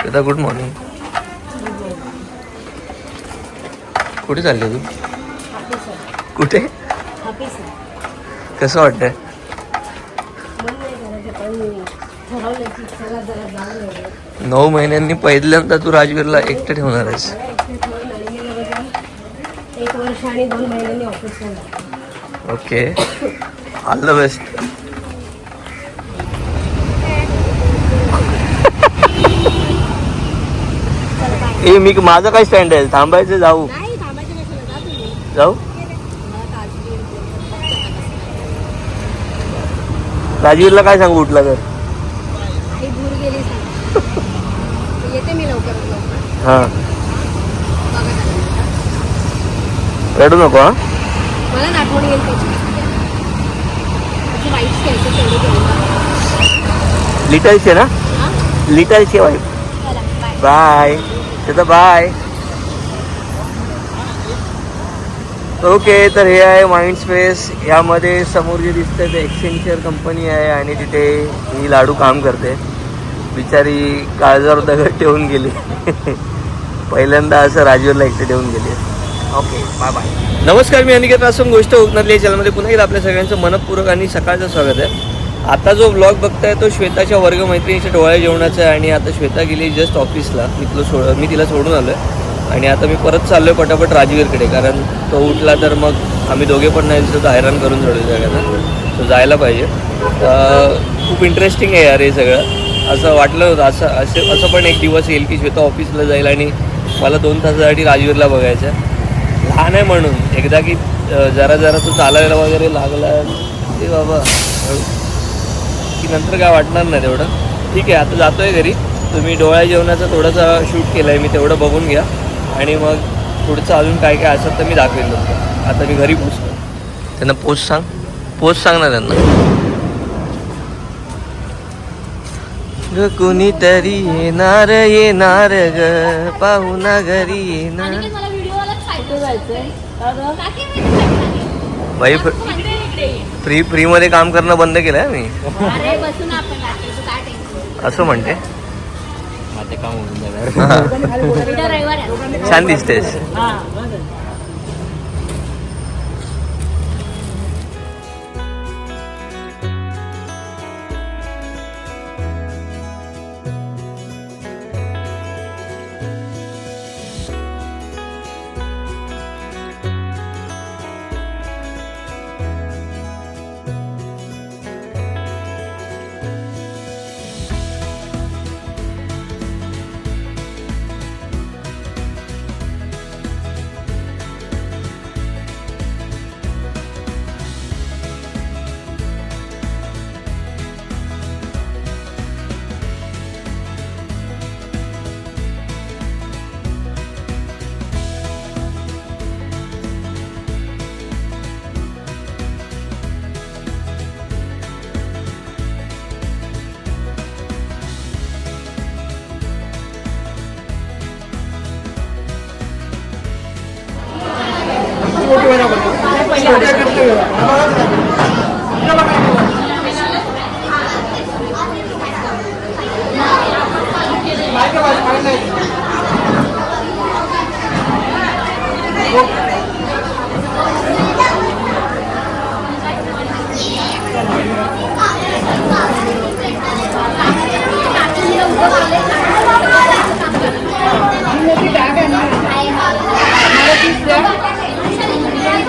Shweta good morning कुठे चालली तू? कुठे? कसं वाटतंय? नऊ महिन्यांनी पहिल्यांदा तू राजवीरला एकटं ठेवणार आहेस. ओके ऑल द बेस्ट ए मी माझं काय स्टँड आहे? थांबायचं जाऊ. जाऊ. राजवीरला काय सांगू उठला तर? हां. रडू नको हा. मला ना लिटलचे लिटलचे वाईफ बाय तिथं बाय ओके तर हे आहे माइंड स्पेस यामध्ये समोर जे दिसतंय ते एक्सेंचर कंपनी आहे आणि तिथे ही लाडू काम करते. बिचारी काळजावर दगड ठेवून गेली. पहिल्यांदा असं राजीवला एकटे ठेवून गेली. ओके बाय बाय नमस्कार मी अनिकेत असून गोष्ट हुकणातली याच्यामध्ये चॅनलमध्ये पुन्हा एकदा आपल्या सगळ्यांचं मनपूर्वक आणि सकाळचं स्वागत आहे. आता जो ब्लॉग बघताय तो श्वेताच्या वर्ग मैत्रिणीच्या डोळ्या जेवणाचा आहे आणि आता श्वेता गेली जस्ट ऑफिसला मी तुला सोड मी तिला सोडून आलो आहे आणि आता मी परत चाललो आहे पटापट राजवीरकडे कारण तो उठला तर मग आम्ही दोघे पण नाही तिथं तर हैराण करून सोडू सगळ्यांना तो जायला पाहिजे. खूप इंटरेस्टिंग आहे यार हे सगळं. असं वाटलं होतं असं असे असं पण एक दिवस येईल की श्वेता ऑफिसला जाईल आणि मला दोन तासासाठी राजवीरला बघायचं आहे. लहान आहे म्हणून. एकदा की जरा जरा तो चालायला वगैरे लागला ते बाबा. की नंतर काय वाटणार नाही तेवढं. ठीक आहे आता जातोय घरी. तुम्ही डोळ्या जेवणाचा थोडासा शूट केला आहे मी तेवढं बघून घ्या. आणि मग पुढचं अजून काय काय असेल तर मी दाखवेन तुमचं आता मी घरी पोचतो त्यांना पोच सांग. पोच सांग ना त्यांना. ग कुणीतरी येणार येणार ग. पाहुणा घरी येणार. आहे बाई ये. फ्री फ्रीमध्ये काम करणं बंद केलं आहे मी असं म्हणते. आहे. छान दिसतेस.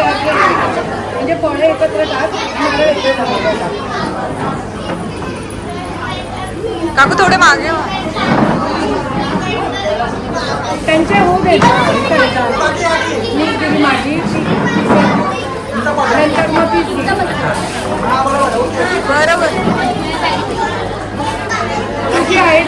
म्हणजे फळे एकत्र टाक नारळ एकत्र टाक. काकू थोडे मागे हो. त्यांचे हो घेतात मी दिली माझी. नंतर मग ती बरोबर. तुझी आहे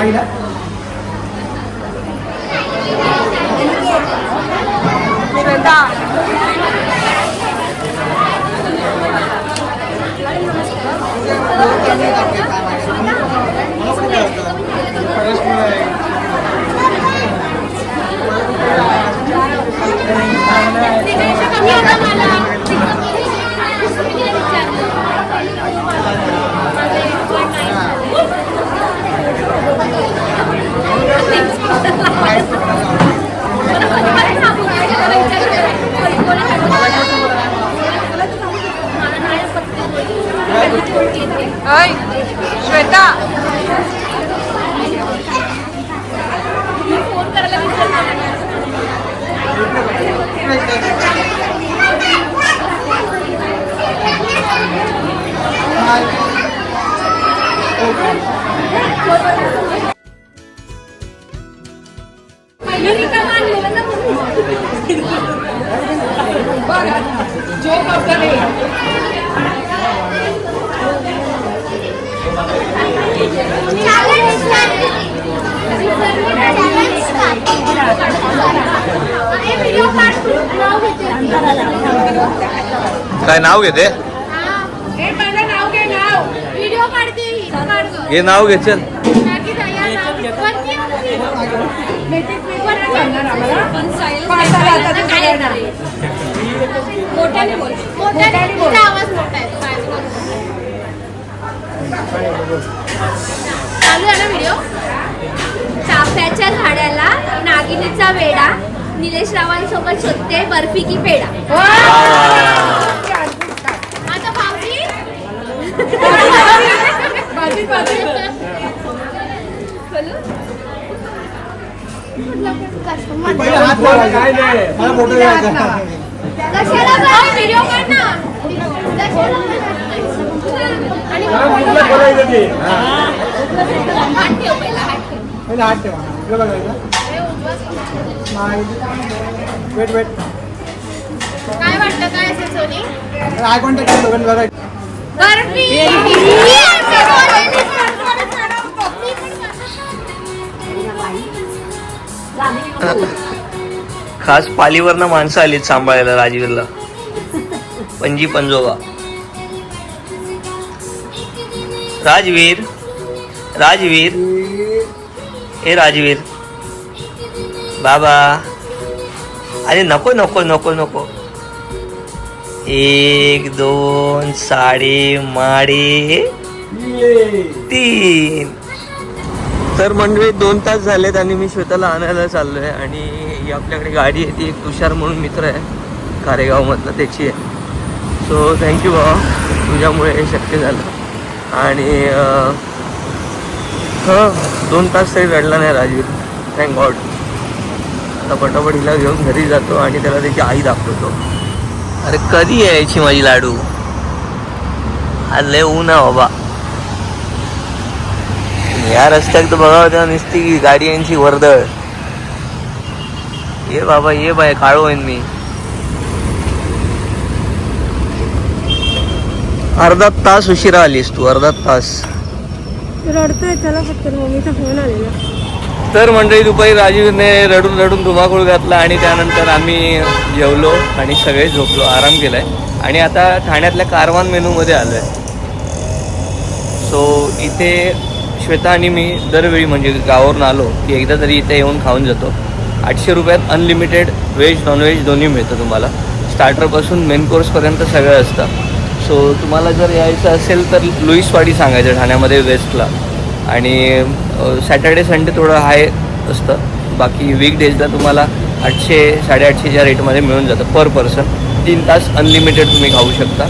श्वेता काय नाव घेते? नाव घे नाव. व्हिडिओ काढते. ही. नाव घे चल आहे. ना व्हिडिओ चाफ्याच्या झाडाला नागिनीचा वेडा निलेश रावांसोबत शोधते बर्फी की पेडा आता भाऊजी? Weight weight. काय वाटतं काय असेल सोनी? आय कॉन्टॅक्ट केलं बघा. बघा बर्फी खास पालीवरनं माणसं आलीत सांभाळायला राजवीरला पंजी पंजोबा राजवीर राजवीर. हे राजवीर. बाबा. अरे नको नको नको नको. एक दोन साडे माडे. तीन. तर मंडळी दोन तास झालेत आणि मी श्वेताला आणायला चाललो आहे आणि ही आपल्याकडे गाडी आहे ती एक तुषार म्हणून मित्र आहे. कारेगावमधलं त्याची आहे. सो थँक्यू बाबा तुझ्यामुळे हे शक्य झालं. आणि हां हं दोन तास तरी रडला नाही राजीव. थँक गॉड आता पटापट हिला घेऊन घरी जातो आणि त्याला त्याची आई दाखवतो. अरे कधी यायची माझी लाडू? आज लय ऊन आहे बाबा. या रस्त्यात तर बघावं तेव्हा नुसती की गाडी यांची वर्दळ. ये बाबा ये बाय काळू होईन मी. अर्धा तास उशिरा आलीस तू अर्धा तास. रडतोय त्याला फक्त मम्मीचा फोन आलेला. तर मंडळी दुपारी राजीवने रडून रडून धुमाकूळ घातला आणि त्यानंतर आम्ही जेवलो आणि सगळे झोपलो आराम केलाय. आणि आता ठाण्यातल्या कारवान मेनूमध्ये आलो आहे सो इथे श्वेता आणि मी दरवेळी म्हणजे गावावरून आलो की एकदा तरी इथे येऊन खाऊन जातो. आठशे रुपयात अनलिमिटेड व्हेज नॉनव्हेज दोन्ही मिळतं तुम्हाला. स्टार्टरपासून मेन कोर्सपर्यंत सगळं असतं. सो तुम्हाला जर यायचं असेल तर लुईसवाडी सांगायचं ठाण्यामध्ये वेस्टला आणि सॅटर्डे संडे थोडं हाय असतं. बाकी वीक डेजला तुम्हाला आठशे साडेआठशेच्या रेटमध्ये मिळून जातं पर पर्सन तीन तास अनलिमिटेड तुम्ही खाऊ शकता.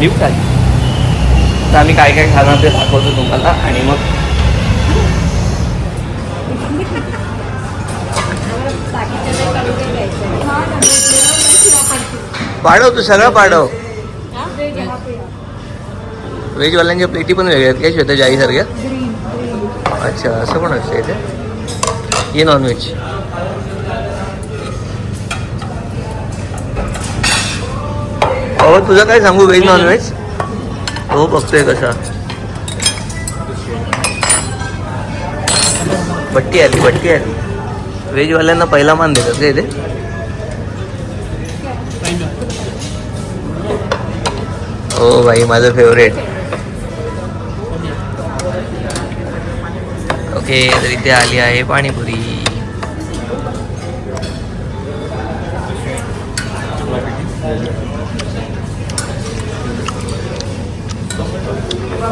लिफ्ट काय तर आम्ही काय काय खाणार ते दाखवतो तुम्हाला. आणि मग पाडव तू सगळं पाडव. व्हेजवाल्यांच्या प्लेटी पण वेगळ्या आहेत काय श्वेताच्या आईसारख्या अच्छा असं पण असतं इथे? ये नॉनव्हेज अहो तुझं काय सांगू व्हेज नॉनव्हेज हो बघतोय कसा बट्टी आली बट्टी आली. व्हेजवाल्यांना पहिला मान देतात का इथे? हो भाई माझं फेवरेट ओके तर इथे आली आहे पाणीपुरी.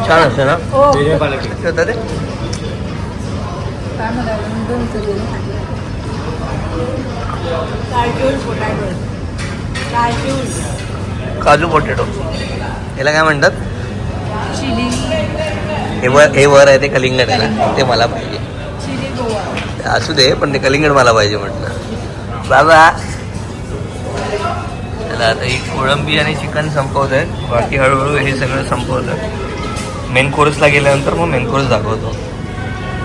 छान असतं ना? होतं ते? काजू पोटॅटो याला काय म्हणतात? हे वर हे वर आहे ते कलिंगड आहे ना? ते मला पाहिजे. असू दे पण ते कलिंगड मला पाहिजे म्हटलं. बाबा आता ही कोळंबी आणि चिकन संपवत आहे बाकी हळूहळू हे सगळं संपवत आहे मेन कोर्सला गेल्यानंतर मग मेन कोर्स दाखवतो.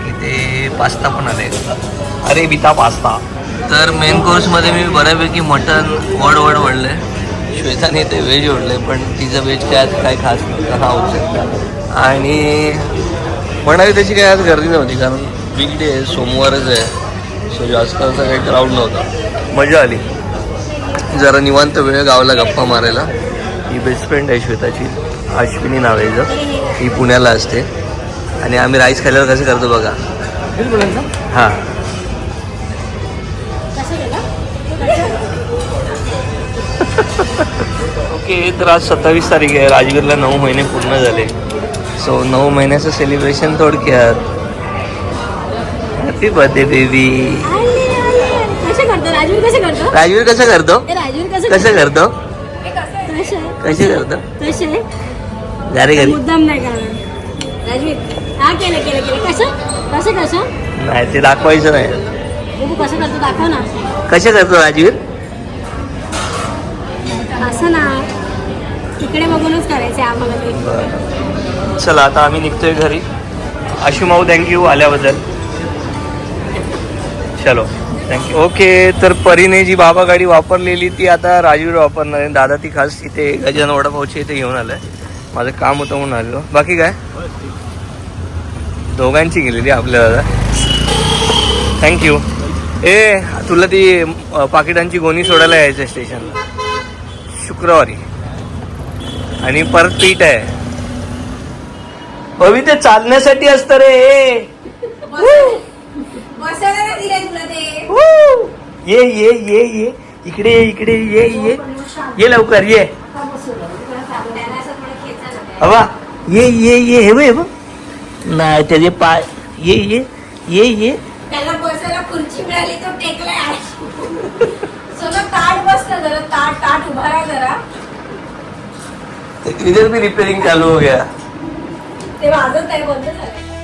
इथे पास्ता पण आले अरे बिता पास्ता. तर मेन कोर्समध्ये मी बऱ्यापैकी मटन वड वड वडलं श्वेताने ते व्हेज ओढले पण तिचं व्हेज काय आज काय खास नव्हतं हा होऊ आणि म्हणावी त्याची काय आज गर्दी नव्हती कारण वीक डे आहे सोमवारच आहे. सो जास्त असं काही क्राऊड नव्हता. मजा आली. जरा निवांत वेळ गावला गप्पा मारायला. ही बेस्ट फ्रेंड आहे श्वेताची. अश्विनी नाव आहे हिचं. ही पुण्याला असते आणि आम्ही राईस खाल्ल्यावर कसं करतो बघा. हां. ओके तर आज सत्तावीस तारीख आहे. राजगीरला नऊ महिने पूर्ण झाले. सो नऊ महिन्याचं सेलिब्रेशन थोडक्यात. हॅपी बर्थडे बेबी कसं करतो? राजवीर कसं करतो? राजवीर कसं करतो? ए, राजवीर कसं? कसं करतो? घरी घरी मुद्दाम नाही करणार. राजवीर हा केलं केलं केलं. कसं? कसं कसं? नाही ते दाखवायचं नाही. बघू कसं करतो दाखव ना. कसे करतो राजवीर? असं ना. तिकडे बघूनच करायचं आम्हाला ते. चला आता आम्ही निघतोय घरी. आशू माऊ थँक्यू आल्याबद्दल. चलो थँक्यू ओके तर परीने जी बाबा गाडी वापरलेली ती आता राजवीर वापरणार आहे. दादा ती खास इथे गजान वडापावची इथे घेऊन आलाय. माझं काम होतं म्हणून आलेलो. बाकी काय? दोघांची गेलेली आपल्या दादा. थँक्यू ए तुला ती पाकिटांची गोणी सोडायला यायचं स्टेशनला शुक्रवारी. आणि परत पीठ आहे. भवी ते चालण्यासाठी असतं रे! ये ये ये ये. इकडे ये, इकडे ये ये. ये लवकर ये. हवा ये ये ये हे बघ, बघ. नाही त्याचे पाय ये ये ये ये. त्याला बसायला खुर्ची मिळाली तो टेकलाय सगळं ताट बसलं जरा ताट ताट उभा राहा जरा. इधर भी रिपेयरिंग चालू हो गया. ते वाजत आहे बंद झालं